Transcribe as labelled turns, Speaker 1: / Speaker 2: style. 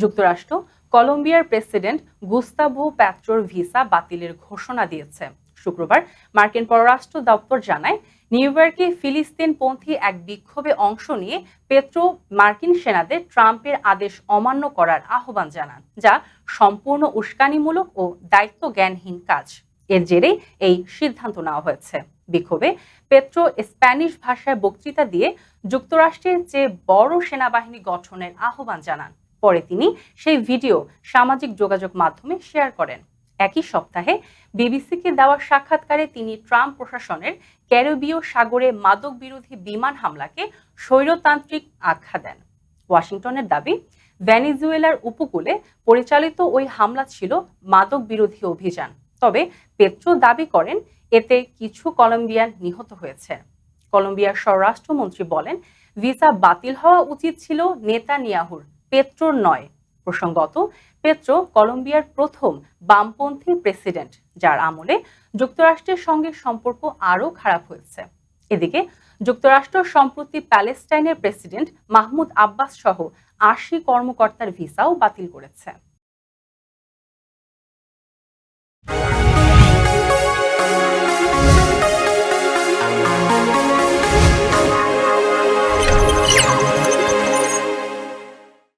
Speaker 1: যুক্তরাষ্ট্র কলম্বিয়ার president Gustavo প্যাট্রোর visa বাতিলের ঘোষণা দিয়েছে। শুক্রবার মার্কিন পররাষ্ট্র দপ্তর জানায়, নিউ ইয়র্কে ফিলিস্তিনপন্থী এক বিক্ষোভে অংশ নিয়ে পেট্রো মার্কিন সেনাদের ট্রাম্পের আদেশ অমান্য করার আহ্বান জানান, যা সম্পূর্ণ উস্কানিমূলক ও দায়িত্ব জ্ঞানহীন কাজ। এর জেরে এই সিদ্ধান্ত নেওয়া হয়েছে। বিক্ষোভে পেট্রো স্প্যানিশ ভাষায় বক্তৃতা দিয়ে যুক্তরাষ্ট্রের চেয়ে বড় সেনাবাহিনী গঠনের আহ্বান জানান। পরে তিনি সেই ভিডিও সামাজিক যোগাযোগ মাধ্যমে শেয়ার করেন। একই সপ্তাহে বিবিসিকে দেওয়া সাক্ষাৎকারে তিনি ট্রাম্প প্রশাসনের ক্যারিবীয় সাগরে মাদক বিরোধী বিমান হামলাকে স্বৈরতান্ত্রিক আখ্যা দেন। ওয়াশিংটনের দাবি, ভেনিজুয়েলার উপকূলে পরিচালিত ওই হামলা ছিল মাদক বিরোধী অভিযান। তবে পেট্রো দাবি করেন, এতে কিছু কলম্বিয়ান নিহত হয়েছে। কলম্বিয়ার স্বরাষ্ট্রমন্ত্রী বলেন, ভিসা বাতিল হওয়া উচিত ছিল নেতানিয়াহুর পেট্রোর নয়। প্রসঙ্গত পেট্রো কলম্বিয়ার প্রথম বামপন্থী প্রেসিডেন্ট, যার আমলে যুক্তরাষ্ট্রের সঙ্গে সম্পর্ক আরও খারাপ হয়েছে। এদিকে, যুক্তরাষ্ট্র সম্প্রতি প্যালেস্টাইনের প্রেসিডেন্ট মাহমুদ আব্বাস সহ আশি কর্মকর্তার ভিসাও বাতিল করেছে।